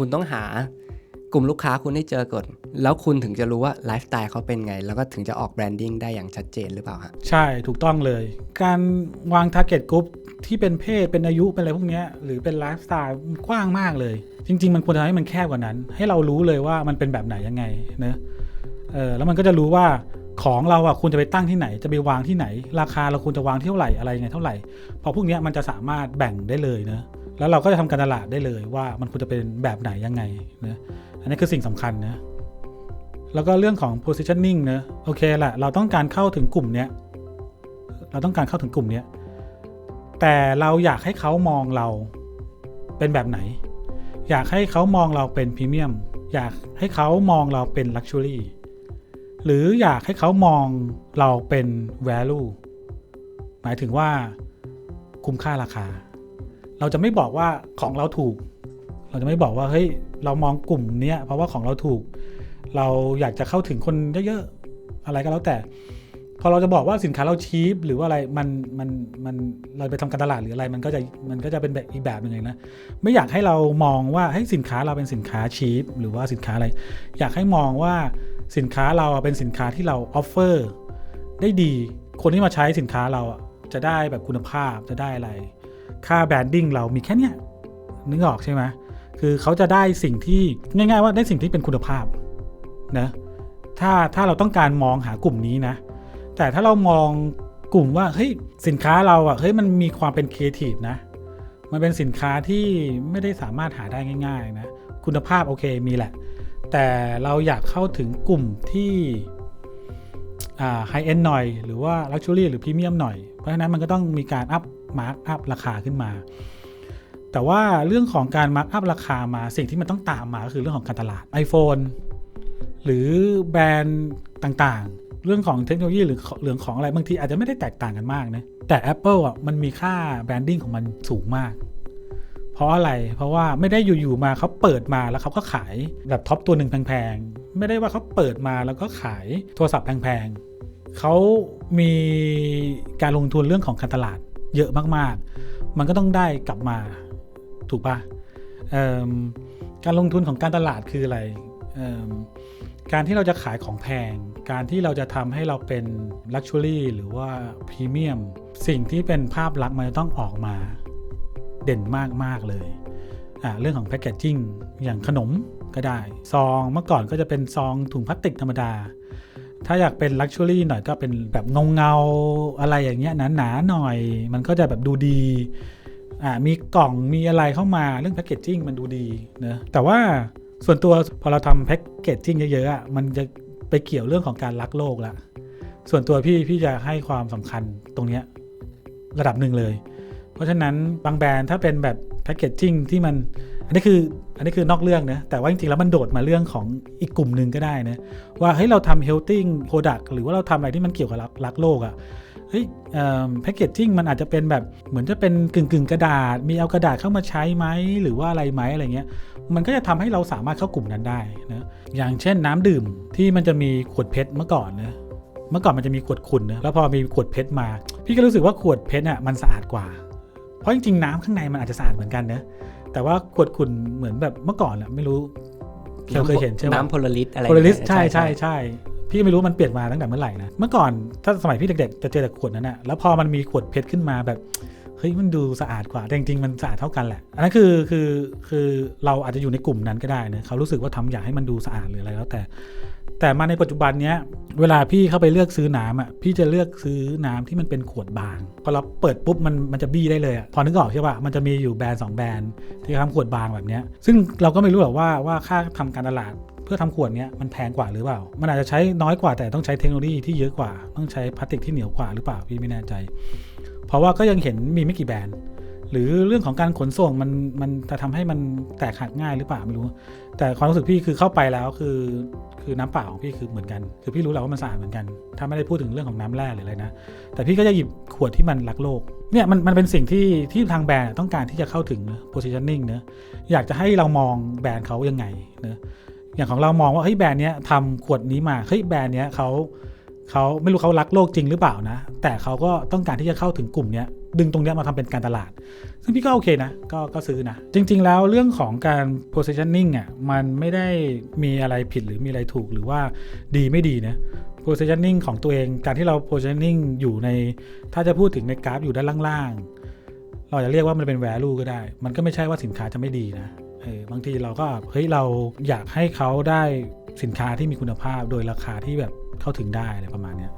คุณต้องหากลุ่มลูกค้าคุณให้เจอก่อน แล้วคุณถึงจะรู้ว่าไลฟ์สไตล์เขาเป็นไง แล้วก็ถึงจะออกแบรนดิ้งได้อย่างชัดเจนหรือเปล่าฮะใช่ถูกต้องเลย การวาง target group ที่เป็นเพศเป็นอายุเป็นอะไรพวกนี้หรือเป็นไลฟ์สไตล์มันกว้างมากเลย จริง ๆ มันควรจะให้มันแคบกว่านั้น ให้เรารู้เลยว่ามันเป็นแบบไหนยังไงเนะเออแล้วมันก็จะรู้ว่าของเราอะควรจะไปตั้งที่ไหน จะไปวางที่ไหน ราคาเราควรจะวางที่เท่าไหร่อะไรยังไงเท่าไหร่พอพวกนี้มันจะสามารถแบ่งได้เลยเนะ แล้วเราก็จะทำการตลาดได้เลยว่ามันควรจะเป็นแบบไหนยังไงนะอันนี้คือสิ่งสำคัญนะแล้วก็เรื่องของ positioning เนอะโอเคแหละเราต้องการเข้าถึงกลุ่มเนี้ยเราต้องการเข้าถึงกลุ่มเนี้ยแต่เราอยากให้เขามองเราเป็นแบบไหน อยากให้เขามองเราเป็นพรีเมียมอยากให้เขามองเราเป็นลักชัวรี่หรืออยากให้เขามองเราเป็น value หมายถึงว่าคุ้มค่าราคา เราจะไม่บอกว่าของเราถูก เราจะไม่บอกว่าเฮ้ยเรามองกลุ่มเนี้ยเพราะว่าของเราถูก เราอยากจะเข้าถึงคนเยอะๆอะไรก็แล้วแต่ พอเราจะบอกว่าสินค้าเราชีพหรือว่าอะไรมันมันมันเราไปทำการตลาดหรืออะไรมันก็จะมันก็จะเป็นแบบอีกแบบหนึ่งเลยนะไม่อยากให้เรามองว่าให้สินค้าเราเป็นสินค้าชีพหรือว่าสินค้าอะไร อยากให้มองว่าสินค้าเราเป็นสินค้าที่เราออฟเฟอร์ได้ดี คนที่มาใช้สินค้าเราจะได้แบบคุณภาพจะได้อะไร ค่าแบรนดิ้งเรามีแค่เนี้ยนึกออกใช่ไหมคือเขาจะได้สิ่งที่ง่ายๆว่าได้สิ่งที่เป็นคุณภาพนะถ้าถ้าเราต้องการมองหากลุ่มนี้นะ แต่ถ้าเรามองกลุ่มว่าเฮ้ยสินค้าเราอะ่ะเฮ้ยมันมีความเป็นครีเอทีฟนะ มันเป็นสินค้าที่ไม่ได้สามารถหาได้ง่ายๆนะคุณภาพโอเคมีแหละ แต่เราอยากเข้าถึงกลุ่มที่ไฮเอ็นหน่อย หรือว่าลักชัวรี่หรือพรีเมียมหน่อย เพราะฉะนั้นมันก็ต้องมีการอัพ มาร์กอัพราคาขึ้นมา แต่ว่าเรื่องของการมาร์กอัพราคามาสิ่งที่มันต้องตามมาก็คือเรื่องของการตลาด iPhone หรือแบรนด์ต่างๆ เรื่องของเทคโนโลยีหรือเรื่องของอะไรบางทีอาจจะไม่ได้แตกต่างกันมากนะแต่ Apple อะมันมีค่าแบรนดิ้งของมันสูงมาก เพราะอะไรเพราะว่าไม่ได้อยู่ๆมาเขาเปิดมาแล้วเขาก็ขายแบบท็อปตัวหนึ่งแพงๆ ไม่ได้ว่าเขาเปิดมาแล้วก็ขายโทรศัพท์แพงๆเขามีการลงทุนเรื่องของการตลาด เยอะมากๆ มันก็ต้องได้กลับมาถูกปะการลงทุนของการตลาดคืออะไร การที่เราจะขายของแพง การที่เราจะทำให้เราเป็นลักชัวรี่หรือว่าพรีเมียม สิ่งที่เป็นภาพลักษณ์มันจะต้องออกมาเด่นมาก ๆ เลย เรื่องของแพคเกจจิ้งอย่างขนมก็ได้ ซองเมื่อก่อนก็จะเป็นซองถุงพลาสติกธรรมดา ถ้าอยากเป็นลักชัวรี่หน่อยก็เป็นแบบเงาเงาอะไรอย่างเงี้ยหนาๆหน่อย มันก็จะแบบดูดีอ่ามีกล่องมีอะไรเข้ามาเรื่องแพคเกจจิ้งมันดูดีนะแต่ว่าส่วนตัวพอเราทำแพ็กเกจจิ้งเยอะๆอะมันจะไปเกี่ยวเรื่องของการรักโลกละส่วนตัวพี่พี่จะให้ความสำคัญตรงเนี้ยระดับหนึ่งเลย เพราะฉะนั้นบางแบรนด์ถ้าเป็นแบบแพ็กเกจจิ้งที่มัน อันนี้คืออันนี้คือนอกเรื่องนะ แต่ว่าจริงๆแล้วมันโดดมาเรื่องของอีกกลุ่มหนึ่งก็ได้นะ ว่าเฮ้ยเราทำเฮลติ้งโปรดักต์หรือว่าเราทำอะไรที่มันเกี่ยวกับรักโลกอะ่ะเฮ้ยแพคเกจจิ้งมันอาจจะเป็นแบบเหมือนจะเป็นกึ่งกึ่งกระดาษ มีเอากระดาษเข้ามาใช้ไหมหรือว่าอะไรไหมอะไรเงี้ย มันก็จะทำให้เราสามารถเข้ากลุ่มนั้นได้นะอย่างเช่นน้ำดื่มที่มันจะมีขวดเพชรเมื่อก่อนนะเมื่อก่อนมันจะมีขวดขุ่นนะแล้วพอมีขวดเพชรมา พี่ก็รู้สึกว่าขวดเพชรอะมันสะอาดกว่า เพราะจริงๆน้ำข้างในมันอาจจะสะอาดเหมือนกันนะแต่ว่าขวดขุ่นเหมือนแบบเมื่อก่อนอะไม่รู้เราเคยเห็นใช่ไหมน้ำโพลาริสอะไรโพลาริสใช่ใช่ใช่พี่ไม่รู้มันเปลี่ยนมาตั้งแต่เมื่อไหร่นะ เมื่อก่อนถ้าสมัยพี่เด็กๆ จะเจอแต่ขวดนั้นนะแล้วพอมันมีขวดเพชรขึ้นมาแบบ เฮ้ยมันดูสะอาดกว่าแต่จริงๆมันสะอาดเท่ากันแหละอันนั้นคือคือคือเราอาจจะอยู่ในกลุ่มนั้นก็ได้นะเขารู้สึกว่าทำอยากให้มันดูสะอาดหรืออะไรแล้วแต่ แต่มาในปัจจุบันเนี้ยเวลาพี่เข้าไปเลือกซื้อน้ำอะพี่จะเลือกซื้อน้ำที่มันเป็นขวดบางพอเราเปิดปุ๊บมันมันจะบี้ได้เลยอะพอนึกออกใช่ป่ะมันจะมีอยู่แบรนด์สองแบรนด์ที่ทำขวดบางแบบเนี้ยซึ่งเราก็ไม่รู้หรอกว่าว่าค่าทำการตลาดพื่อทำขวดเนี้ยมันแพงกว่าหรือเปล่า มันอาจจะใช้น้อยกว่าแต่ต้องใช้เทคโนโลยีที่เยอะกว่า ต้องใช้พลาสติกที่เหนียวกว่าหรือเปล่าพี่ไม่แน่ใจ เพราะว่าก็ยังเห็นมีไม่กี่แบรนด์ หรือเรื่องของการขนส่งมันมันจะทำให้มันแตกหักง่ายหรือเปล่าไม่รู้ แต่ความรู้สึกพี่คือเข้าไปแล้วคือคือน้ำเปล่าของพี่คือเหมือนกัน คือพี่รู้แล้วว่ามันสะอาดเหมือนกัน ถ้าไม่ได้พูดถึงเรื่องของน้ำแร่หรืออะไรนะ แต่พี่ก็จะหยิบขวดที่มันรักโลก เนี่ยมันมันเป็นสิ่งที่ที่ทางแบรนด์ต้องการที่จะเข้าถึงนะ positioning เนะอยากจะให้เรามองแบรนด์เขายังไงเนะอย่างของเรามองว่าเฮ้ยแบรนด์เนี้ยทำขวดนี้มาเฮ้ยแบรนด์เนี้ยเขา เขาไม่รู้เขารักโลกจริงหรือเปล่านะ แต่เขาก็ต้องการที่จะเข้าถึงกลุ่มเนี้ยดึงตรงนี้มาทำเป็นการตลาด ซึ่งพี่ก็โอเคนะ ก็ก็ซื้อนะ จริง ๆ แล้วเรื่องของการ positioning อะมันไม่ได้มีอะไรผิดหรือมีอะไรถูกหรือว่าดีไม่ดีนะ positioning ของตัวเองการที่เรา positioning อยู่ใน ถ้าจะพูดถึงในกราฟอยู่ด้านล่างๆ เราจะเรียกว่ามันเป็น value ก็ได้ มันก็ไม่ใช่ว่าสินค้าจะไม่ดีนะเออบางทีเราก็เฮ้ยเราอยากให้เขาได้สินค้าที่มีคุณภาพโดยราคาที่แบบ เข้าถึงได้อะไรประมาณนี้